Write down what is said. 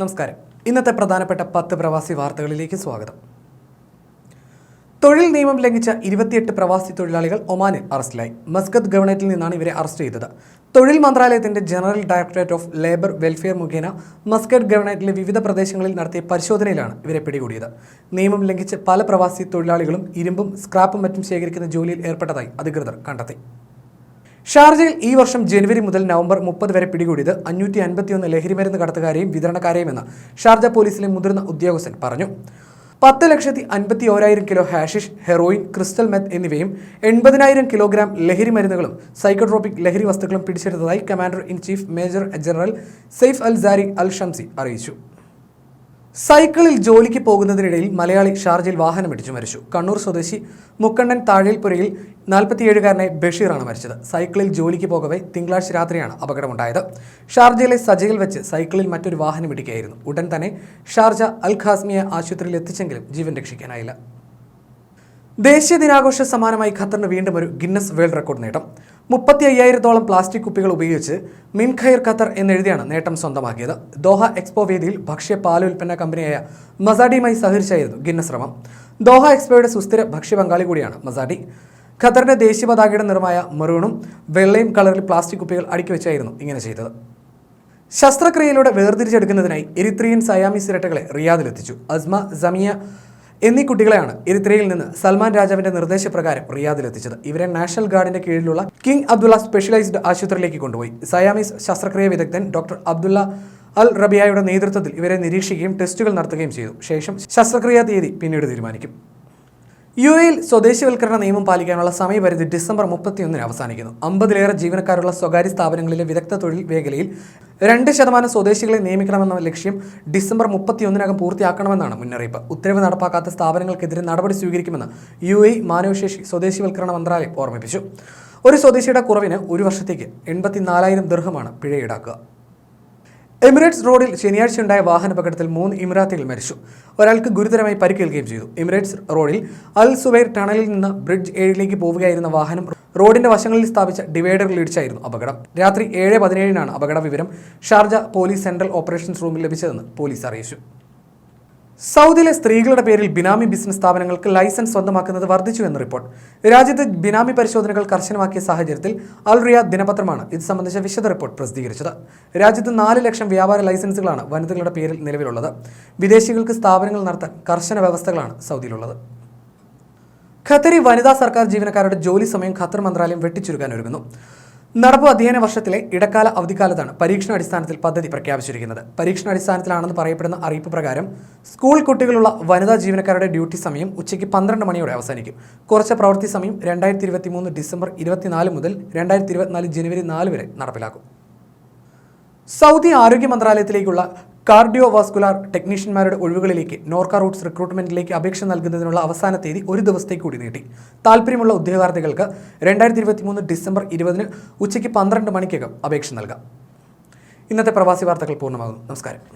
നമസ്കാരം. ഇന്നത്തെ പ്രധാനപ്പെട്ട പത്ത് പ്രവാസി വാർത്തകളിലേക്ക് സ്വാഗതം. തൊഴിൽ നിയമം ലംഘിച്ച ഇരുപത്തിയെട്ട് പ്രവാസി തൊഴിലാളികൾ ഒമാനിൽ അറസ്റ്റിലായി. മസ്കത്ത് ഗവൺമെന്റിൽ നിന്നാണ് ഇവരെ അറസ്റ്റ് ചെയ്തത്. തൊഴിൽ മന്ത്രാലയത്തിന്റെ general directorate of labour welfare മുഖേന മസ്കറ്റ് ഗവൺമെന്റിലെ വിവിധ പ്രദേശങ്ങളിൽ നടത്തിയ പരിശോധനയിലാണ് ഇവരെ പിടികൂടിയത്. നിയമം ലംഘിച്ച് പല പ്രവാസി തൊഴിലാളികളും ഇരുമ്പും സ്ക്രാപ്പും മറ്റും ശേഖരിക്കുന്ന ജോലിയിൽ ഏർപ്പെട്ടതായി അധികൃതർ കണ്ടെത്തി. ഷാർജയിൽ ഈ വർഷം ജനുവരി മുതൽ നവംബർ മുപ്പത് വരെ പിടികൂടിയത് അഞ്ഞൂറ്റി അൻപത്തിയൊന്ന് ലഹരിമരുന്ന് കടത്തുകാരെയും വിതരണക്കാരെയുമെന്ന് ഷാർജ പോലീസിലെ മുതിർന്ന ഉദ്യോഗസ്ഥൻ പറഞ്ഞു. പത്ത് ലക്ഷത്തി അൻപത്തി ഓരായിരം kilo hashish heroin crystal meth എന്നിവയും എൺപതിനായിരം കിലോഗ്രാം ലഹരി മരുന്നുകളും സൈക്കോട്രോപിക് ലഹരി വസ്തുക്കളും പിടിച്ചെടുത്തതായി commander in chief major general Saif Al Sari Al Shamsi അറിയിച്ചു. സൈക്കിളിൽ ജോലിക്ക് പോകുന്നതിനിടയിൽ മലയാളി ഷാർജയിൽ വാഹനമിടിച്ചു മരിച്ചു. കണ്ണൂർ സ്വദേശി മുക്കണ്ണൻ താഴേൽപ്പുരയിൽ നാൽപ്പത്തിയേഴുകാരനായ ബഷീറാണ് മരിച്ചത്. സൈക്കിളിൽ ജോലിക്ക് പോകവെ തിങ്കളാഴ്ച രാത്രിയാണ് അപകടമുണ്ടായത്. ഷാർജയിലെ സജയിൽ വെച്ച് സൈക്കിളിൽ മറ്റൊരു വാഹനം ഇടിക്കുകയായിരുന്നു. ഉടൻ തന്നെ ഷാർജ അൽ ഖാസ്മിയ ആശുപത്രിയിൽ എത്തിച്ചെങ്കിലും ജീവൻ രക്ഷിക്കാനായില്ല. ദേശീയ ദിനാഘോഷ സമാനമായി ഖത്തറിന് വീണ്ടും ഒരു ഗിന്നസ് വേൾഡ് റെക്കോർഡ് നേട്ടം. മുപ്പത്തി അയ്യായിരത്തോളം പ്ലാസ്റ്റിക് കുപ്പികൾ ഉപയോഗിച്ച് മിൻ ഖൈർ ഖത്തർ എന്നെഴുതിയാണ് നേട്ടം സ്വന്തമാക്കിയത്. ദോഹ എക്സ്പോ വേദിയിൽ ഭക്ഷ്യ പാൽ ഉൽപ്പന്ന കമ്പനിയായ മസാഡിയുമായി സഹകരിച്ചായിരുന്നു ഗിന്നസ് ശ്രമം. ദോഹ എക്സ്പോയുടെ സുസ്ഥിര ഭക്ഷ്യ പങ്കാളി കൂടിയാണ് മസാഡി. ഖത്തറിന്റെ ദേശീയ പതാകയുടെ നിറമായ മെറൂണും വെള്ളയും കളറിൽ പ്ലാസ്റ്റിക് കുപ്പികൾ അടുക്കി വെച്ചായിരുന്നു ഇങ്ങനെ ചെയ്തത്. ശസ്ത്രക്രിയയിലൂടെ വേർതിരിച്ചെടുക്കുന്നതിനായി എരിത്രിയൻ സയാമി ഇരട്ടകളെ റിയാദിലെത്തിച്ചു. അസ്മ സമിയ എന്നീ കുട്ടികളെയാണ് എരിത്രയിൽ നിന്ന് സൽമാൻ രാജാവിന്റെ നിർദ്ദേശപ്രകാരം റിയാദിലെത്തിച്ചത്. ഇവരെ നാഷണൽ ഗാർഡിന്റെ കീഴിലുള്ള കിങ് അബ്ദുള്ള സ്പെഷ്യലൈസ്ഡ് ആശുപത്രിയിലേക്ക് കൊണ്ടുപോയി. സയാമീസ് ശസ്ത്രക്രിയ വിദഗ്ധൻ ഡോക്ടർ അബ്ദുള്ള അൽ റബിയായുടെ നേതൃത്വത്തിൽ ഇവരെ നിരീക്ഷിക്കുകയും ടെസ്റ്റുകൾ നടത്തുകയും ചെയ്തു. ശേഷം ശസ്ത്രക്രിയാ തീയതി പിന്നീട് തീരുമാനിക്കും. യു എയിൽ സ്വദേശിവൽക്കരണ നിയമം പാലിക്കാനുള്ള സമയപരിധി ഡിസംബർ മുപ്പത്തിയൊന്നിന് അവസാനിക്കുന്നു. അമ്പതിലേറെ ജീവനക്കാരുള്ള സ്വകാര്യ സ്ഥാപനങ്ങളിലെ വിദഗ്ധ തൊഴിൽ മേഖലയിൽ രണ്ട് ശതമാനം സ്വദേശികളെ നിയമിക്കണമെന്ന ലക്ഷ്യം ഡിസംബർ മുപ്പത്തിയൊന്നിനകം പൂർത്തിയാക്കണമെന്നാണ് മുന്നറിയിപ്പ്. ഉത്തരവ് നടപ്പാക്കാത്ത സ്ഥാപനങ്ങൾക്കെതിരെ നടപടി സ്വീകരിക്കുമെന്ന് യു എ മാനവശേഷി സ്വദേശിവൽക്കരണ മന്ത്രാലയം ഓർമ്മിപ്പിച്ചു. ഒരു സ്വദേശിയുടെ കുറവിന് ഒരു വർഷത്തേക്ക് എൺപത്തിനാലായിരം ദീർഘമാണ് പിഴ ഈടാക്കുക. എമിറേറ്റ്സ് റോഡിൽ ശനിയാഴ്ചയുണ്ടായ വാഹനപകടത്തിൽ മൂന്ന് ഇമിറാത്തികൾ മരിച്ചു. ഒരാൾക്ക് ഗുരുതരമായി പരിക്കേൽക്കുകയും ചെയ്തു. എമിറേറ്റ്സ് റോഡിൽ അൽ സുബൈർ ടണലിൽ നിന്ന് ബ്രിഡ്ജ് ഏഴിലേക്ക് പോവുകയായിരുന്ന വാഹനം റോഡിന്റെ വശങ്ങളിൽ സ്ഥാപിച്ച ഡിവൈഡറിൽ ഇടിച്ചായിരുന്നു അപകടം. രാത്രി ഏഴ് പതിനേഴിനാണ് അപകട വിവരം ഷാർജ പോലീസ് സെൻട്രൽ ഓപ്പറേഷൻസ് റൂമിൽ ലഭിച്ചതെന്ന് പോലീസ് അറിയിച്ചു. സൗദിയിലെ സ്ത്രീകളുടെ പേരിൽ ബിനാമി ബിസിനസ് സ്ഥാപനങ്ങൾക്ക് ലൈസൻസ് സ്വന്തമാക്കുന്നത് വർദ്ധിച്ചു എന്ന് റിപ്പോർട്ട്. രാജ്യത്ത് ബിനാമി പരിശോധനകൾ കർശനമാക്കിയ സാഹചര്യത്തിൽ അൽ റിയാദ് ദിനപത്രമാണ് ഇത് സംബന്ധിച്ച വിശദ റിപ്പോർട്ട് പ്രസിദ്ധീകരിച്ചത്. രാജ്യത്ത് നാല് ലക്ഷം വ്യാപാര ലൈസൻസുകളാണ് വനിതകളുടെ പേരിൽ നിലവിലുള്ളത്. വിദേശികൾക്ക് സ്ഥാപനങ്ങൾ നടത്താൻ കർശന വ്യവസ്ഥകളാണ് സൗദിയിലുള്ളത്. ഖത്തരി വനിതാ സർക്കാർ ജീവനക്കാരുടെ ജോലി സമയം ഖത്തർ മന്ത്രാലയം വെട്ടിച്ചുരുക്കാൻ ഒരുങ്ങുന്നു നടപ്പ് അധ്യയന വർഷത്തിലെ ഇടക്കാല അവധിക്കാലത്താണ് പരീക്ഷണാടിസ്ഥാനത്തിൽ പദ്ധതി പ്രഖ്യാപിച്ചിരിക്കുന്നത്. പരീക്ഷണാടിസ്ഥാനത്തിലാണെന്ന് പറയപ്പെടുന്ന അറിയിപ്പ് പ്രകാരം സ്കൂൾ കുട്ടികളുള്ള വനിതാ ജീവനക്കാരുടെ ഡ്യൂട്ടി സമയം ഉച്ചയ്ക്ക് പന്ത്രണ്ട് മണിയോടെ അവസാനിക്കും. കുറച്ച പ്രവൃത്തി സമയം രണ്ടായിരത്തി ഇരുപത്തി മൂന്ന് ഡിസംബർ ഇരുപത്തിനാല് മുതൽ രണ്ടായിരത്തി ഇരുപത്തിനാല് ജനുവരി നാല് വരെ നടപ്പിലാക്കും. സൗദി ആരോഗ്യ മന്ത്രാലയത്തിലേക്കുള്ള കാർഡിയോ വാസ്കുലാർ ടെക്നീഷ്യന്മാരുടെ ഒഴിവുകളിലേക്ക് നോർക്ക റൂട്ട്സ് റിക്രൂട്ട്മെന്റിലേക്ക് അപേക്ഷ നൽകുന്നതിനുള്ള അവസാന തീയതി ഒരു ദിവസത്തേക്ക് കൂടി നീട്ടി. താല്പര്യമുള്ള ഉദ്യോഗാർത്ഥികൾക്ക് രണ്ടായിരത്തി ഇരുപത്തി മൂന്ന് ഡിസംബർ ഇരുപതിന് ഉച്ചയ്ക്ക് പന്ത്രണ്ട് മണിക്കകം അപേക്ഷ നൽകാം. ഇന്നത്തെ പ്രവാസി വാർത്തകൾ പൂർണമാകുന്നു. നമസ്കാരം.